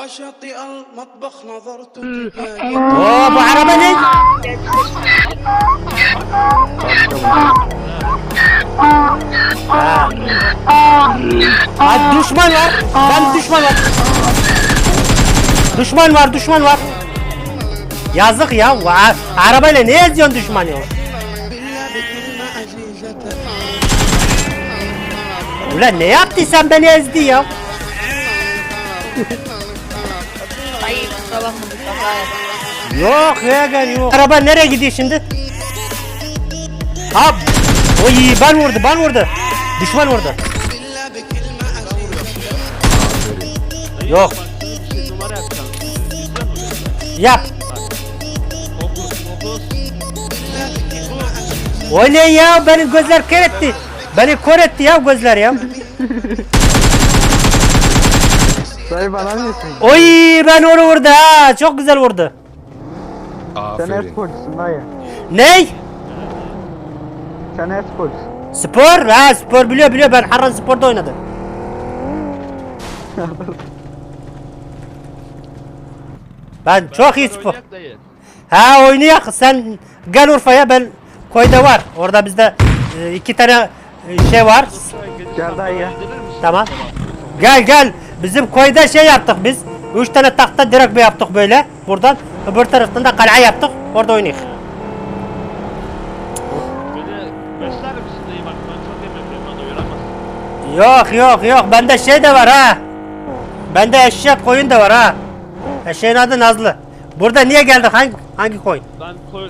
على شاطئ المطبخ نظرت تجاهي Oo bu araba ne? Ha. Ha, düşman var. Ben düşman var. Düşman var, düşman var. Yazık ya. Va- Arabayla ne eziyorsun düşmanı? بالله بكلمة عزيزة Ulan ne yaptıysan beni ezdi ya. Kusura bakma Mustafa. Yok Reagan yok. Araba nereye gidiyor şimdi? Hap. Oy ben vurdu ben vurdu. Düşman vurdu. Yok. Yap. O ne ya? Benim gözler kör etti. Beni kör etti ya gözler ya. Dayı bana mısın? Oy ben onu vurdu ha. Çok güzel vurdu. Sen Aferin. esporcusun dayı. Ney? Sen esporcusun. Spor? Ha spor biliyor biliyor. Ben Harran Spor'da oynadım. ben çok iyi spor. Oynayak dayı. Ha oynayak. Sen gel Urfa'ya ben koyda var. Orada bizde e, iki tane e, şey var. Gel dayı ya. Tamam. Gel gel. Bizim koyda şey yaptık biz. Üç tane tahta direkt bir yaptık böyle. Buradan. Öbür taraftan da kale yaptık. Orada oynayık. Yok yok yok. Bende şey de var ha. Bende eşek koyun da var ha. Eşeğin adı Nazlı. Burada niye geldik? Hangi hangi koyun? Ben koy,